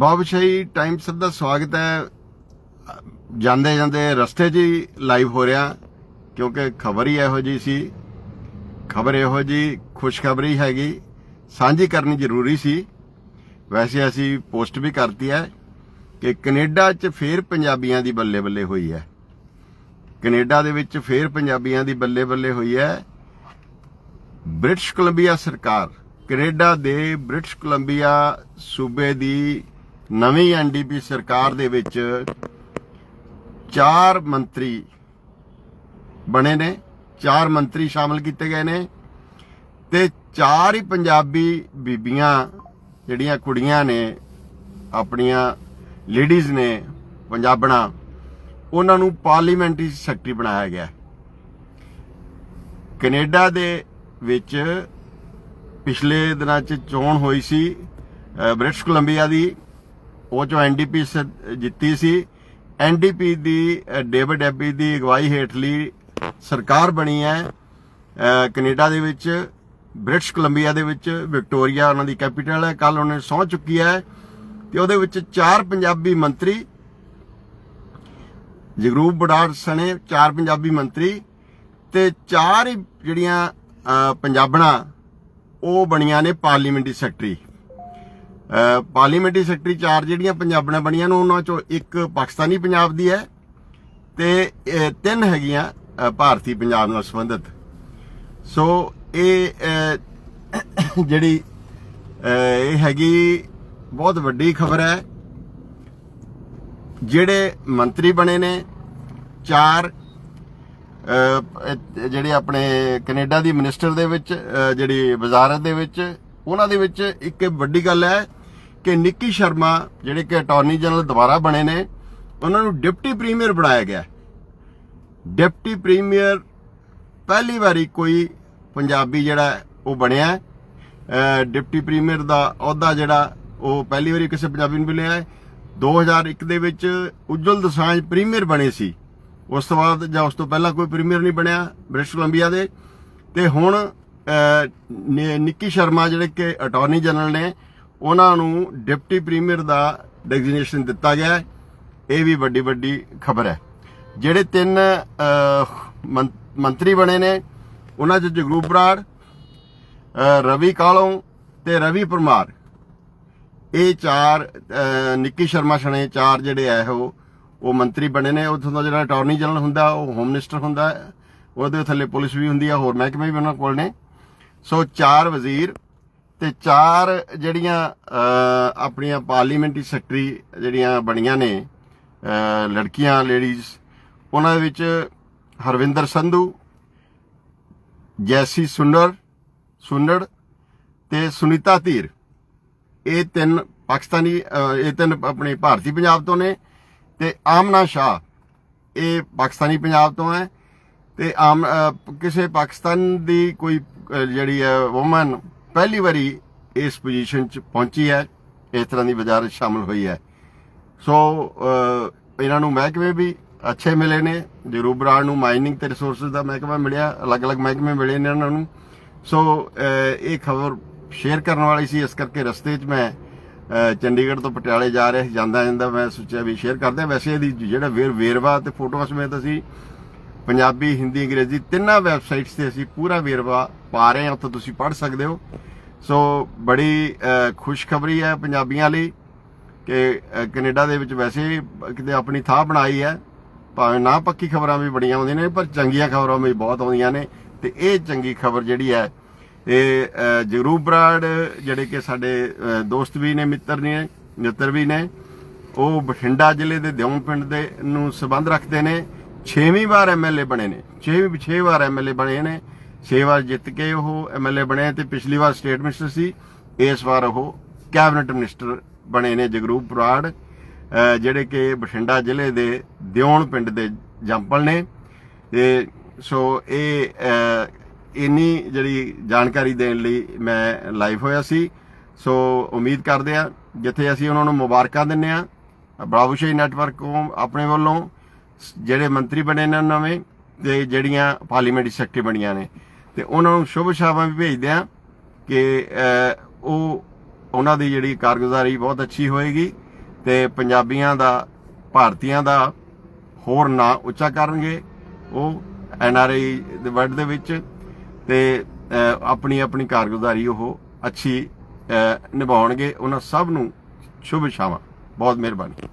ਬਾਬਸ਼ਾਹੀ ਸਭ ਦਾ ਸਵਾਗਤ ਹੈ। ਜਾਂਦੇ ਜਾਂਦੇ ਰਸਤੇ 'ਚ ਹੀ ਲਾਈਵ ਹੋ ਰਿਹਾ, ਕਿਉਂਕਿ ਖਬਰ ਹੀ ਇਹੋ ਜੀ ਸੀ। ਖਬਰ ਇਹੋ ਜੀ ਖੁਸ਼ਖਬਰੀ ਹੈਗੀ, ਸਾਂਝੀ ਕਰਨੀ ਜ਼ਰੂਰੀ ਸੀ। ਵੈਸੇ ਅਸੀਂ ਪੋਸਟ ਵੀ ਕਰਤੀ ਹੈ ਕਿ ਕੈਨੇਡਾ 'ਚ ਫੇਰ ਪੰਜਾਬੀਆਂ ਦੀ ਬੱਲੇ ਬੱਲੇ ਹੋਈ ਹੈ। ਕੈਨੇਡਾ ਦੇ ਵਿੱਚ ਫੇਰ ਪੰਜਾਬੀਆਂ ਦੀ ਬੱਲੇ ਬੱਲੇ ਹੋਈ ਹੈ। ਬ੍ਰਿਟਿਸ਼ ਕੋਲੰਬੀਆ ਸਰਕਾਰ, ਕੈਨੇਡਾ ਦੇ ਬ੍ਰਿਟਿਸ਼ ਕੋਲੰਬੀਆ ਸੂਬੇ ਦੀ ਨਵੀਂ ਐਨਡੀਪੀ ਸਰਕਾਰ ਦੇ ਵਿੱਚ ਚਾਰ ਮੰਤਰੀ ਬਣੇ ਨੇ, ਚਾਰ ਮੰਤਰੀ ਸ਼ਾਮਲ ਕੀਤੇ ਗਏ ਨੇ ਤੇ ਚਾਰ ਹੀ ਪੰਜਾਬੀ ਬੀਬੀਆਂ ਜਿਹੜੀਆਂ ਕੁੜੀਆਂ ਨੇ, ਆਪਣੀਆਂ ਲੇਡੀਜ਼ ਨੇ ਪੰਜਾਬਣਾ, ਉਹਨਾਂ ਨੂੰ ਪਾਰਲੀਮੈਂਟਰੀ ਸੈਕਟਰੀ ਬਣਾਇਆ ਗਿਆ ਹੈ। ਕੈਨੇਡਾ ਦੇ ਵਿੱਚ ਪਿਛਲੇ ਦਿਨਾਂ 'ਚ ਚੋਣ ਹੋਈ ਸੀ ਬ੍ਰਿਟਿਸ਼ ਕੋਲੰਬੀਆ ਦੀ ਉਹ ਚੋਂ ਐਨਡੀਪੀ ਜਿੱਤੀ ਸੀ। ਐਨਡੀਪੀ ਦੀ ਡੇਵਿਡ ਐਬੀ ਦੀ ਅਗਵਾਈ ਹੇਠਲੀ ਸਰਕਾਰ ਬਣੀ ਹੈ। ਅਹ ਕੈਨੇਡਾ ਦੇ ਵਿੱਚ ਬ੍ਰਿਟਿਸ਼ ਕੋਲੰਬੀਆ ਦੇ ਵਿੱਚ ਵਿਕਟੋਰੀਆ ਉਹਨਾਂ ਦੀ ਕੈਪੀਟਲ ਹੈ। ਕੱਲ ਉਹਨੇ ਸਹੁੰ ਚੁੱਕੀ ਹੈ ਤੇ ਉਹਦੇ ਵਿੱਚ ਚਾਰ ਪੰਜਾਬੀ ਮੰਤਰੀ ਜਗਰੂਪ ਬੜਾੜ ਸਣੇ ਚਾਰ ਪੰਜਾਬੀ ਮੰਤਰੀ ਤੇ ਚਾਰ ਹੀ ਜਿਹੜੀਆਂ ਅਹ, ਪੰਜਾਬਣਾ ਉਹ ਬਣੀਆਂ ਨੇ ਪਾਰਲੀਮੈਂਟਰੀ ਸੈਕਟਰੀ। ਪਾਰਲੀਮੈਂਟਰੀ ਸੈਕਟਰੀ ਚਾਰ ਜਿਹੜੀਆਂ ਪੰਜਾਬਣਾ ਬਣੀਆਂ ਨੇ, ਉਹਨਾਂ ਚੋਂ ਇੱਕ ਪਾਕਿਸਤਾਨੀ ਪੰਜਾਬ ਦੀ ਹੈ ਤੇ ਤਿੰਨ ਹੈਗੀਆਂ ਭਾਰਤੀ ਪੰਜਾਬ ਨਾਲ ਸੰਬੰਧਿਤ। ਸੋ ਇਹ ਜਿਹੜੀ ਇਹ ਹੈਗੀ ਬਹੁਤ ਵੱਡੀ ਖਬਰ ਹੈ। ਜਿਹੜੇ ਮੰਤਰੀ ਬਣੇ ਨੇ, ਚਾਰ ਜਿਹੜੇ ਆਪਣੇ ਕੈਨੇਡਾ ਦੀ ਮਿਨਿਸਟਰ ਦੇ ਵਿੱਚ ਜਿਹੜੀ ਵਜ਼ਾਰਤ ਦੇ ਵਿੱਚ, ਉਹਨਾਂ ਦੇ ਵਿੱਚ ਇੱਕ ਵੱਡੀ ਗੱਲ ਹੈ ਕਿ ਨਿੱਕੀ ਸ਼ਰਮਾ ਜਿਹੜੇ ਕਿ ਅਟਾਰਨੀ ਜਨਰਲ ਦੁਬਾਰਾ ਬਣੇ ਨੇ ਉਹਨਾਂ ਨੂੰ ਡਿਪਟੀ ਪ੍ਰੀਮੀਅਰ ਬਣਾਇਆ ਗਿਆ। ਡਿਪਟੀ ਪ੍ਰੀਮੀਅਰ ਪਹਿਲੀ ਵਾਰੀ ਕੋਈ ਪੰਜਾਬੀ ਜਿਹੜਾ ਉਹ ਬਣਿਆ। ਡਿਪਟੀ ਪ੍ਰੀਮੀਅਰ ਦਾ ਅਹੁਦਾ ਜਿਹੜਾ ਉਹ ਪਹਿਲੀ ਵਾਰੀ ਕਿਸੇ ਪੰਜਾਬੀ ਨੂੰ ਮਿਲਿਆ ਹੈ। 2001 ਦੇ ਵਿੱਚ ਉਜਵਲ ਦਸਾਂਝ ਪ੍ਰੀਮੀਅਰ ਬਣੇ ਸੀ। ਉਸ ਤੋਂ ਬਾਅਦ ਜਾਂ ਉਸ ਤੋਂ ਪਹਿਲਾਂ ਕੋਈ ਪ੍ਰੀਮੀਅਰ ਨਹੀਂ ਬਣਿਆ ਬ੍ਰਿਟਿਸ਼ ਕੋਲੰਬੀਆ ਦੇ। ਤੇ ਹੁਣ ਅਹ, ਨਿੱਕੀ ਸ਼ਰਮਾ ਜਿਹੜੇ ਕਿ ਅਟਾਰਨੀ ਜਨਰਲ ਨੇ ਉਹਨਾਂ ਨੂੰ ਡਿਪਟੀ ਪ੍ਰੀਮੀਅਰ ਦਾ ਡੈਜ਼ਿਗਨੇਸ਼ਨ ਦਿੱਤਾ ਗਿਆ ਹੈ। ਇਹ ਵੀ ਵੱਡੀ ਵੱਡੀ ਖਬਰ ਹੈ। ਜਿਹੜੇ ਤਿੰਨ ਮੰਤਰੀ ਬਣੇ ਨੇ, ਉਹਨਾਂ 'ਚ ਜਗਰੂਪ ਬਰਾੜ ਰਵੀ ਕਾਲੋਂ ਤੇ ਰਵੀ ਪਰਮਾਰ। ਇਹ ਚਾਰ ਨਿੱਕੀ ਸ਼ਰਮਾ ਸਣੇ ਚਾਰ ਜਿਹੜੇ ਆ ਉਹ ਉਹ ਮੰਤਰੀ ਬਣੇ ਨੇ। ਉੱਥੋਂ ਦਾ ਜਿਹੜਾ ਅਟਾਰਨੀ ਜਨਰਲ ਹੁੰਦਾ, ਉਹ ਹੋਮ ਮਿਨਿਸਟਰ ਹੁੰਦਾ। ਉਹਦੇ ਥੱਲੇ ਪੁਲਿਸ ਵੀ ਹੁੰਦੀ ਆ, ਹੋਰ ਮਹਿਕਮੇ ਵੀ ਉਹਨਾਂ ਕੋਲ ਨੇ। ਸੋ ਚਾਰ ਵਜ਼ੀਰ ਤੇ ਚਾਰ ਜਿਹੜੀਆਂ ਆਪਣੀਆਂ ਪਾਰਲੀਮੈਂਟਰੀ ਸੈਕਟਰੀ ਜਿਹੜੀਆਂ ਬਣੀਆਂ ਨੇ ਲੜਕੀਆਂ ਲੇਡੀਜ਼ ਉਹਨਾਂ ਦੇ ਵਿੱਚ ਹਰਵਿੰਦਰ ਸੰਧੂ, ਜੈਸੀ ਸੁੰਦਰ ਸੁੰਨੜ ਤੇ ਸੁਨੀਤਾ ਧੀਰ। ਇਹ ਤਿੰਨ ਪਾਕਿਸਤਾਨੀ ਇਹ ਤਿੰਨ ਆਪਣੇ ਭਾਰਤੀ ਪੰਜਾਬ ਤੋਂ ਨੇ ਤੇ ਆਮਨਾ ਸ਼ਾਹ ਇਹ ਪਾਕਿਸਤਾਨੀ ਪੰਜਾਬ ਤੋਂ ਹੈ ਤੇ ਆਮ ਕਿਸੇ ਪਾਕਿਸਤਾਨ ਦੀ ਕੋਈ ਜਿਹੜੀ ਹੈ ਔਮਨ ਪਹਿਲੀ ਵਾਰੀ ਇਸ ਪੋਜੀਸ਼ਨ 'ਚ ਪਹੁੰਚੀ ਹੈ, ਇਸ ਤਰ੍ਹਾਂ ਦੀ ਵਜ਼ਾਰਤ ਸ਼ਾਮਲ ਹੋਈ ਹੈ। ਸੋ ਇਹਨਾਂ ਨੂੰ ਮਹਿਕਮੇ ਵੀ ਅੱਛੇ ਮਿਲੇ ਨੇ, ਜਰੂਰ ਬਰਾੜ ਨੂੰ ਮਾਈਨਿੰਗ ਤੇ ਰਿਸੋਰਸਸ ਦਾ ਮਹਿਕਮਾ ਮਿਲਿਆ, ਅਲੱਗ-ਅਲੱਗ ਮਹਿਕਮੇ ਮਿਲੇ ਨੇ ਇਹਨਾਂ ਨੂੰ। ਸੋ ਇਹ ਖਬਰ ਸ਼ੇਅਰ ਕਰਨ ਵਾਲੀ ਸੀ, ਇਸ ਕਰਕੇ ਰਸਤੇ 'ਚ ਮੈਂ ਚੰਡੀਗੜ੍ਹ ਤੋਂ ਪਟਿਆਲੇ ਜਾ ਰਿਹਾ ਜਾਂਦਾ ਜਾਂਦਾ ਮੈਂ ਸੋਚਿਆ ਵੀ ਸ਼ੇਅਰ ਕਰਦੇ ਵੈਸੇ ਇਹਦੀ ਜਿਹੜਾ ਵੇਰ ਵੇਰਵਾ ਤੇ ਫੋਟੋਆਂ ਸਮੇਤ ਅਸੀਂ ਪੰਜਾਬੀ ਹਿੰਦੀ ਅੰਗਰੇਜ਼ੀ ਤਿੰਨਾਂ ਵੈਬਸਾਈਟਸ ਤੇ ਅਸੀਂ ਪੂਰਾ ਵੇਰਵਾ ਪਾ ਰਹੇ ਹਾਂ ਉੱਥੇ ਤੁਸੀਂ ਪੜ੍ਹ ਸਕਦੇ ਹੋ। ਸੋ ਬੜੀ ਖੁਸ਼ਖਬਰੀ ਹੈ ਪੰਜਾਬੀਆਂ ਲਈ ਕਿ ਅਹ, ਕੈਨੇਡਾ ਦੇ ਵਿੱਚ ਵੈਸੇ ਕਿਤੇ ਆਪਣੀ ਥਾਂ ਬਣਾਈ ਹੈ। ਭਾਵੇਂ ਨਾ ਪੱਕੀ ਖਬਰਾਂ ਵੀ ਬੜੀਆਂ ਆਉਂਦੀਆਂ ਨੇ ਪਰ ਚੰਗੀਆਂ ਖਬਰਾਂ ਵੀ ਬਹੁਤ ਆਉਂਦੀਆਂ ਨੇ। ਤੇ ਇਹ ਚੰਗੀ ਖਬਰ ਜਿਹੜੀ ਹੈ ਇਹ ਅਹ, ਜਗਰੂਪ ਬਰਾੜ ਜਿਹੜੇ ਕਿ ਸਾਡੇ ਦੋਸਤ ਵੀ ਨੇ ਮਿੱਤਰ ਨੇ ਮਿੱਤਰ ਵੀ ਨੇ ਉਹ ਬਠਿੰਡਾ ਜ਼ਿਲ੍ਹੇ ਦੇ ਦਿਉਂ ਪਿੰਡ ਦੇ ਨੂੰ ਸਬੰਧ ਰੱਖਦੇ ਨੇ। 6ਵੀਂ ਵਾਰ ਐਮਐਲਏ ਬਣੇ ਨੇ। 6ਵੀਂ 6 ਵਾਰ ਐਮਐਲਏ ਬਣੇ ਨੇ। 6 ਵਾਰ ਜਿੱਤ ਕੇ ਉਹ ਐਮਐਲਏ ਬਣੇ ਤੇ ਪਿਛਲੀ ਵਾਰ ਸਟੇਟ ਮਿਨਿਸਟਰ ਸੀ। ਇਸ ਵਾਰ ਉਹ ਕੈਬਨਿਟ ਮਿਨਿਸਟਰ ਬਣੇ ਨੇ ਜਗਰੂਪ ਬਰਾੜ ਜਿਹੜੇ ਕਿ ਬਠਿੰਡਾ ਜ਼ਿਲ੍ਹੇ ਦੇ ਦਿਉਣ ਪਿੰਡ ਦੇ ਜੰਪਲ ਨੇ। ਤੇ ਸੋ ਇਹ ਅਹ, ਇੰਨੀ ਜਿਹੜੀ ਜਾਣਕਾਰੀ ਦੇਣ ਲਈ ਮੈਂ ਲਾਈਵ ਹੋਇਆ ਸੀ। ਸੋ ਉਮੀਦ ਕਰਦੇ ਆ ਜਿੱਥੇ ਅਸੀਂ ਉਹਨਾਂ ਨੂੰ ਮੁਬਾਰਕਾਂ ਦਿੰਨੇ ਆ ਬਰਾਵੂਸ਼ਾਹੀ ਨੈਟਵਰਕ ਤੋਂ ਆਪਣੇ ਵੱਲੋਂ। ਜਿਹੜੇ ਮੰਤਰੀ ਬਣੇ ਨੇ ਨਵੇਂ ਤੇ ਜਿਹੜੀਆਂ ਪਾਰਲੀਮੈਂਟਰੀ ਸੈਕਟਰੀ ਬਣੀਆਂ ਨੇ। ਤੇ ਉਹਨਾਂ ਨੂੰ ਸ਼ੁਭ ਸ਼ਾਬਾਂ ਵੀ ਭੇਜਦੇ ਆ ਕਿ ਉਹ ਉਹਨਾਂ ਦੀ ਜਿਹੜੀ ਕਾਰਗੁਜ਼ਾਰੀ ਬਹੁਤ ਅੱਛੀ ਹੋਏਗੀ ਤੇ ਪੰਜਾਬੀਆਂ ਦਾ, ਭਾਰਤੀਆਂ ਦਾ ਹੋਰ ਨਾਂ ਉੱਚਾ ਕਰਨਗੇ ਉਹ ਐਨ ਆਰ ਆਈ ਦੇ ਵਰਲਡ ਦੇ ਵਿੱਚ ਤੇ ਆਪਣੀ ਆਪਣੀ ਕਾਰਗੁਜ਼ਾਰੀ ਉਹ ਅੱਛੀ ਨਿਭਾਉਣਗੇ। ਉਹਨਾਂ ਸਭ ਨੂੰ ਸ਼ੁਭ ਸ਼ਾਮਾਂ ਬਹੁਤ ਮਿਹਰਬਾਨੀ।